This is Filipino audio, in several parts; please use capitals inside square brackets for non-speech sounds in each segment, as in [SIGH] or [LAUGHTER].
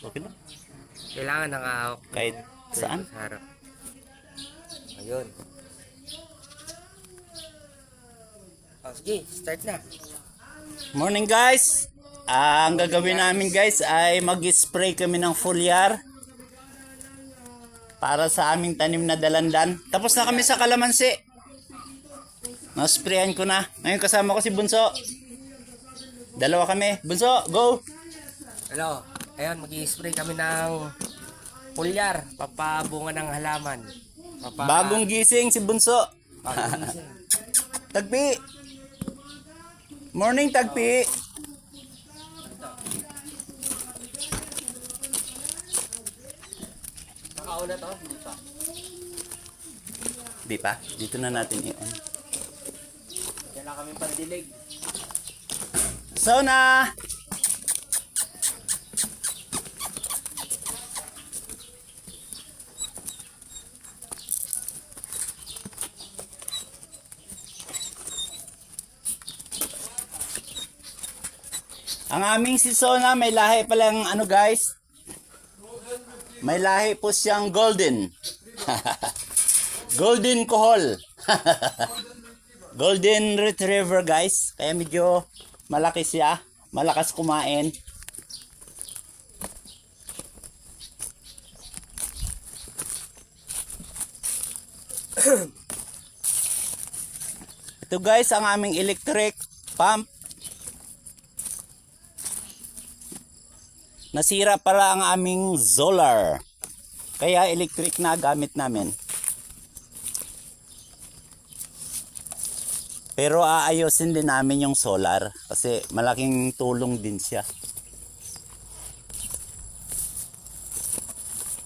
Okay na. Kailangan nakahawak. Kahit saan. Sa harap. Ayun. Oh, sige, start na. Morning guys! Ah, ang gagawin namin guys ay mag-spray kami ng foliar para sa aming tanim na dalandan. Tapos na kami sa kalamansi. Na-sprayan ko na. Ngayon kasama ko si Bunso. Dalawa kami. Bunso, go! Hello. Ayun, mag-spray kami ng pulyar. Papabunga ng halaman. Papa Bagong gising si Bunso. Bagong [LAUGHS] gising. Tagpi! Morning, Tagpi! Nakauna to? Hindi pa. Di pa? Dito na natin i-on. Lang kami pandilig. So na! Ang aming si Sona may lahi palang ano guys. May lahi po siyang golden. [LAUGHS] golden kohol. [LAUGHS] golden retriever guys. Kaya medyo malaki siya. Malakas kumain. [CLEARS THROAT] Ito guys ang aming electric pump. Nasira pala ang aming solar. Kaya electric na gamit namin. Pero aayusin din namin yung solar kasi malaking tulong din siya.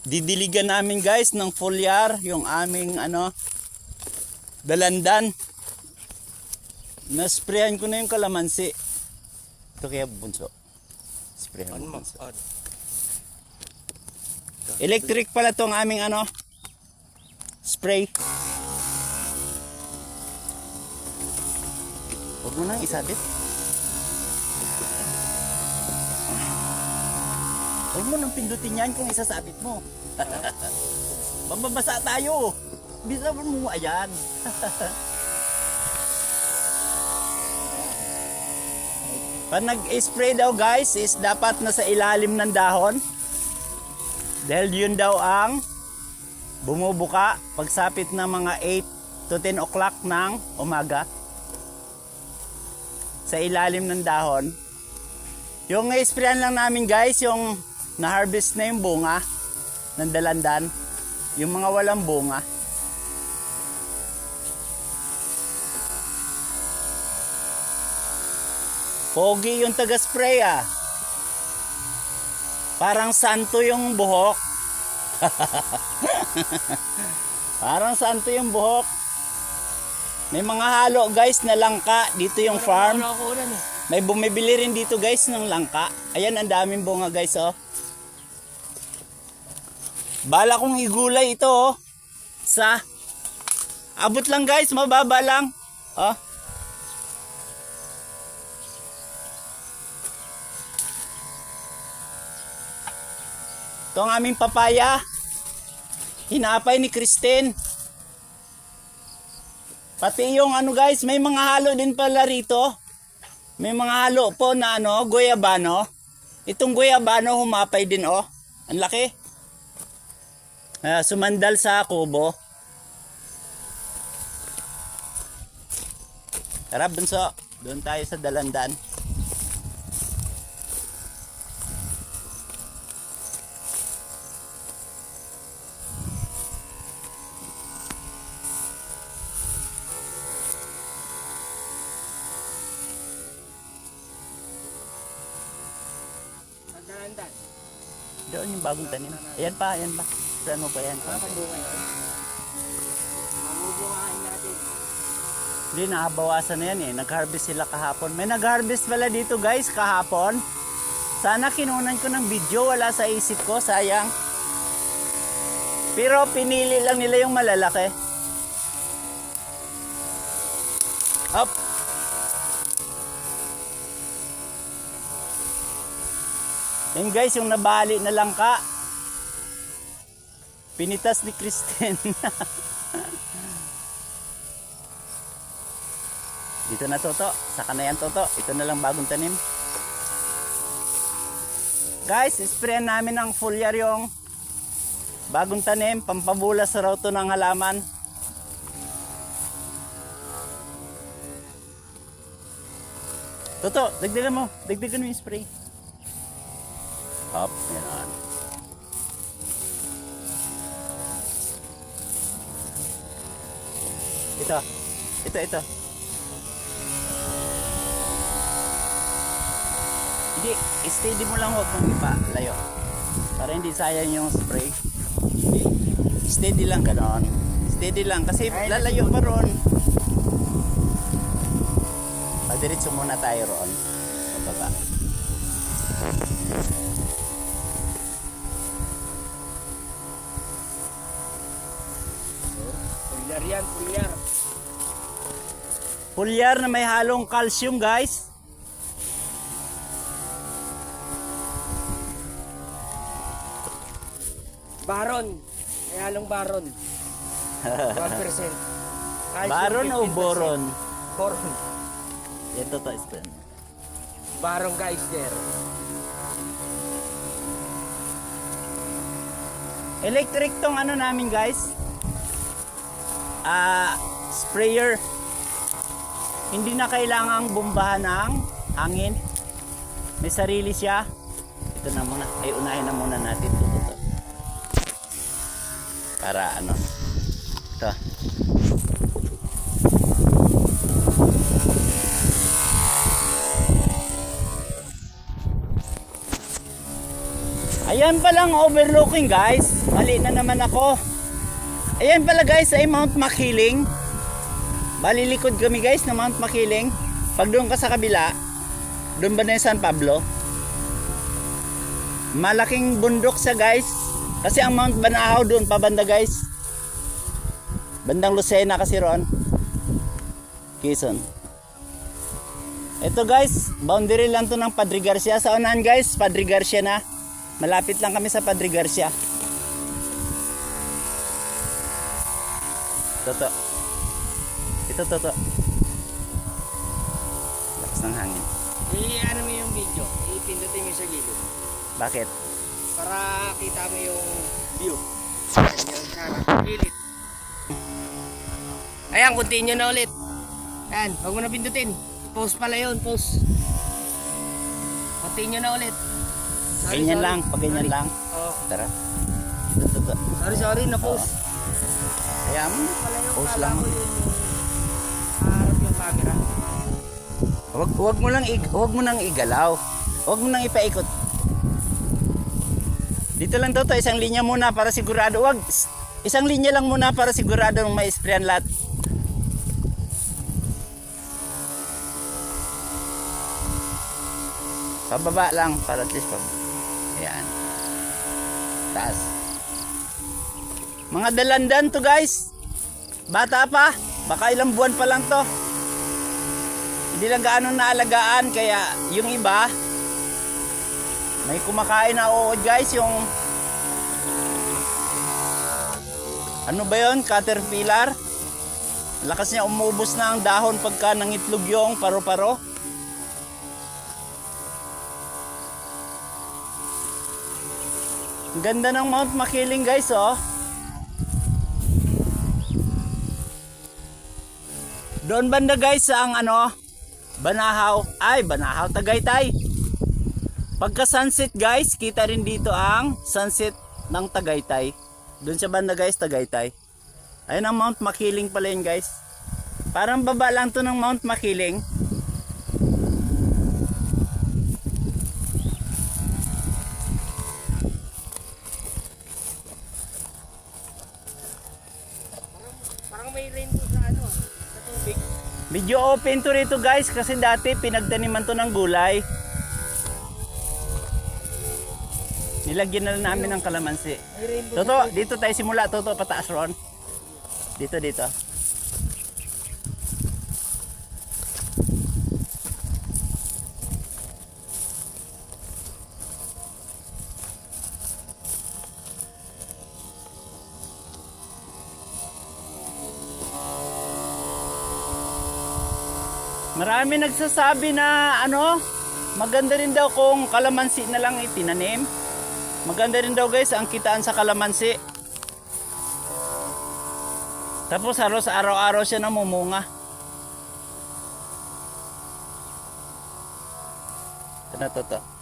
Didiligan namin guys ng foliar yung aming ano dalandan. Nasprayan ko na yung kalamansi. Ito kaya bunso. Sprayan On mo. mo. bunso. On. Electric pala tong aming ano spray. Huwag mo nang isabit. Huwag mo nang pindutin yan kung isasabit mo. [LAUGHS] Mababasa tayo. Bisa mo ayan. [LAUGHS] Pag nag-spray daw guys is dapat nasa ilalim ng dahon. Dahil yun daw ang bumubuka pagsapit ng mga 8 to 10 o'clock ng umaga sa ilalim ng dahon. Yung sprayan lang namin guys, yung na-harvest na yung bunga ng dalandan. Yung mga walang bunga. Pogi yung taga-spray ah. Parang santo yung buhok. [LAUGHS] Parang santo yung buhok. May mga halo guys na langka dito yung farm. May bumibili rin dito guys ng langka. Ayan ang daming bunga guys oh. Bala kong igulay ito oh. Sa abot lang guys, mababa lang. Oh. Ito ang aming papaya. Hinapay ni Christine. Pati yung ano guys, may mga halo din pala rito. May mga halo po na ano, goyabano. Itong goyabano humapay din oh. Ang laki. Ah, sumandal sa kubo. Tara, bunso. Doon tayo sa dalandan. Nagdalandan. Doon yung bagong tanim. Ayan pa, ayan pa. Saan mo pa yan? Wala pang bunga yun. Mabubungahin natin. Hindi, nakabawasan na yan eh. Nag-harvest sila kahapon. May nag-harvest pala dito guys kahapon. Sana kinunan ko ng video. Wala sa isip ko. Sayang. Pero pinili lang nila yung malalaki. Up. Yan guys, yung nabali na langka. Pinitas ni Kristen. [LAUGHS] Dito na Toto. Saka na yan Toto. Ito na lang bagong tanim. Guys, sprayan namin ng foliar yung bagong tanim. Pampabulas raw to ng halaman. Toto, dagdagan mo. Dagdagan mo yung spray. Up, yan. Ito. Ito, ito. Hindi, steady mo lang huwag mong ipa, layo. Para hindi sayang yung spray. Steady lang ganon. Steady lang kasi lalayo pa ron. Padiretso muna tayo roon. Pababa. Pulyar yan, pulyar. Pulyar na may halong calcium guys. Baron. May halong baron. [LAUGHS] 1%. Calcium, Baron o 15%. boron? Boron. Ito to, Spen. Baron guys there. Electric tong ano namin guys. Ah, sprayer. Hindi na kailangang bombahan ng hangin. May sarili siya. Ito na muna. Ay, unahin na muna natin ito, ito. Para ano. Ito. Ayan palang overlooking guys. Mali na naman ako. Ayan pala guys ay Mount Makiling. Balilikod kami guys na Mount Makiling. Pag doon ka sa kabila, doon ba na yung San Pablo? Malaking bundok sa guys. Kasi ang Mount Banahaw doon pabanda guys. Bandang Lucena kasi roon. Quezon. Ito guys, boundary lang to ng Padre Garcia. Sa unahan guys, Padre Garcia na. Malapit lang kami sa Padre Garcia. Toto. Ito toto. Lakas ng hangin. I-ano mo yung video. Ipindutin mo sa gilid. Bakit? Para kita mo yung view. Yung sa gilid. Ayan, continue na ulit. Ayan, huwag mo na pindutin. Post pala yun, post. Continue na ulit. Sorry, Ganyan sorry. lang, pag ganyan Sorry. lang. Oh, Tara. Sorry, sorry, na post. Yung post lang. harap yung camera. Wag, wag mo lang ig- wag mo nang igalaw. Wag mo nang ipaikot. Dito lang toto, isang linya muna para sigurado. Wag isang linya lang muna para sigurado may sprayan lahat. Pababa lang para at least pab. Ayan. Taas. Mga dalandan to guys. Bata pa. Baka ilang buwan pa lang to. Hindi lang gaano naalagaan kaya yung iba may kumakain na uod guys yung ano ba yon caterpillar? Lakas niya umubos na ang dahon pagka nangitlog yung paro-paro. Ganda ng Mount Makiling guys oh doon banda guys sa ang ano Banahaw, ay Banahaw, Tagaytay. Pagka sunset guys, kita rin dito ang sunset ng Tagaytay. Doon sa banda guys, Tagaytay. Ayun ang Mount Makiling pala yun guys. Parang baba lang to ng Mount Makiling. Parang may rainbow sa ano, sa tubig. Medyo open to rito guys kasi dati pinagtaniman to ng gulay. Nilagyan na namin ng kalamansi. Toto, dito tayo simula. Toto, pataas ron. Dito, dito. Marami nagsasabi na ano, maganda rin daw kung kalamansi na lang itinanim. Maganda rin daw guys ang kitaan sa kalamansi. Tapos halos araw-araw siya namumunga. Ito na to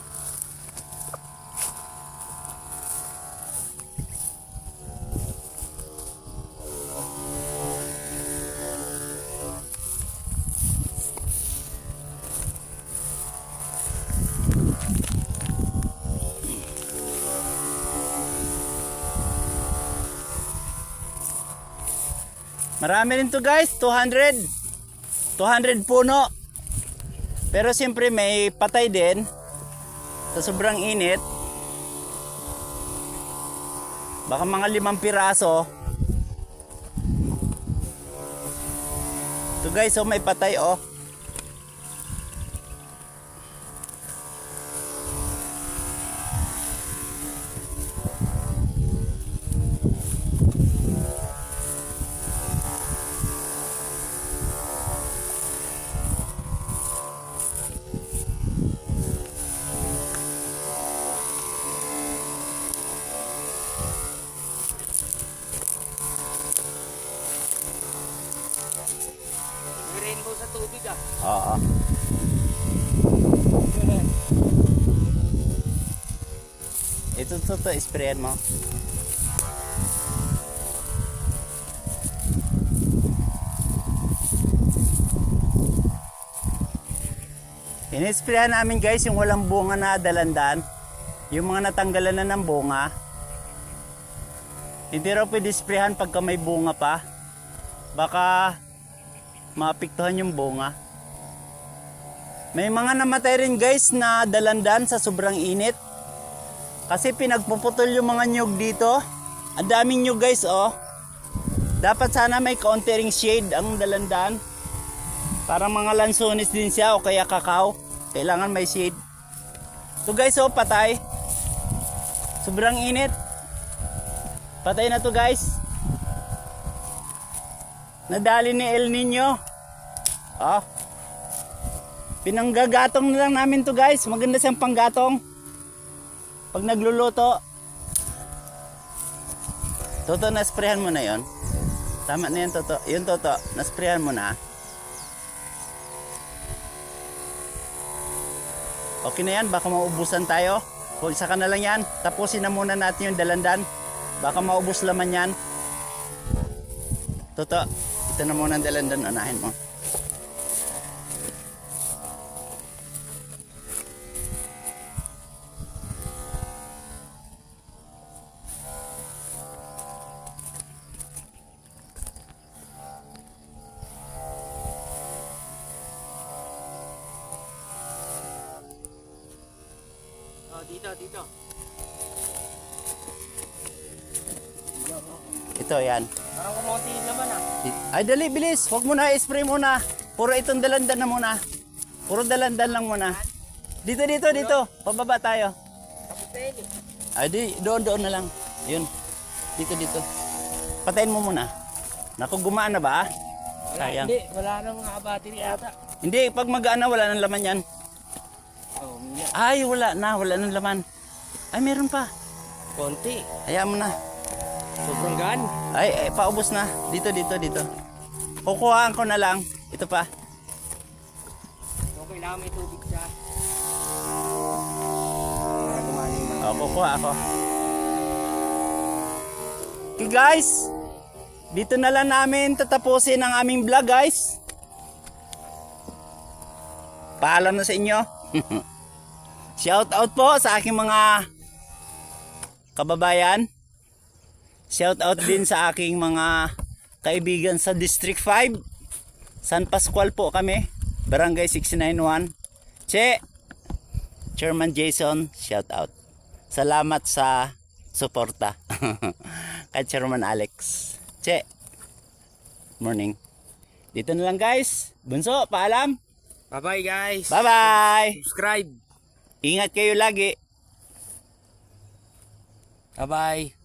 Marami rin to guys, 200. 200 puno. Pero siyempre may patay din. Sa sobrang init. Baka mga limang piraso. Ito guys, oh, may patay oh. Ito to to, sprayan mo. Inisprayan namin guys yung walang bunga na dalandan. Yung mga natanggalan na ng bunga. Hindi raw pwede sprayan pagka may bunga pa. Baka maapektuhan yung bunga. May mga namatay rin guys na dalandan sa sobrang init. Kasi pinagpuputol yung mga nyug dito. Ang daming nyug guys oh. Dapat sana may kaunti ring shade ang dalandan. Parang mga lansones din siya o kaya kakao. Kailangan may shade. To guys oh, patay. Sobrang init. Patay na to guys. Nadali ni El Nino. Oh. Pinanggagatong na lang namin to guys. Maganda siyang panggatong. Pag nagluluto. Toto, nasprehan mo na yon. Tama na yan, Toto. Yun, Toto. Nasprehan mo na. Okay na yan. Baka maubusan tayo. Isa ka na lang yan. Tapusin na muna natin yung dalandan. Baka maubos laman yan. Toto, ito na muna ang dalandan. Anahin mo. Dito. Ito, yan. Parang kumonti naman ah. Ay, dali, bilis. Huwag mo na, spray muna. Puro itong dalandan na muna. Puro dalandan lang muna. Dito, dito, dito. Pababa tayo. Na. Ay, di, doon, doon na lang. Yun. Dito, dito. Patayin mo muna. Naku, gumaan na ba? Wala, Sayang. hindi. Wala nang battery ata. Hindi, pag mag-ana, wala nang laman yan. Oh. Ay, wala na, wala nang laman. Ay, meron pa. Konti. Hayaan mo na. Sobrang gaan. Ay, ay, paubos na. Dito, dito, dito. Kukuhaan ko na lang. Ito pa. So, kailangan may tubig siya. O, kukuha ako. Okay guys, dito na lang namin tatapusin ang aming vlog guys. Paalam na sa inyo. [LAUGHS] Shout out po sa aking mga kababayan. Shout out din sa aking mga kaibigan sa District 5. San Pascual po kami. Barangay 691. Che, Chairman Jason, shout out. Salamat sa suporta. [LAUGHS] Kay Chairman Alex. Che. Morning. Dito na lang guys. Bunso, paalam. Bye-bye guys. Bye-bye. Subscribe. Ingat kayo lagi. Bye-bye.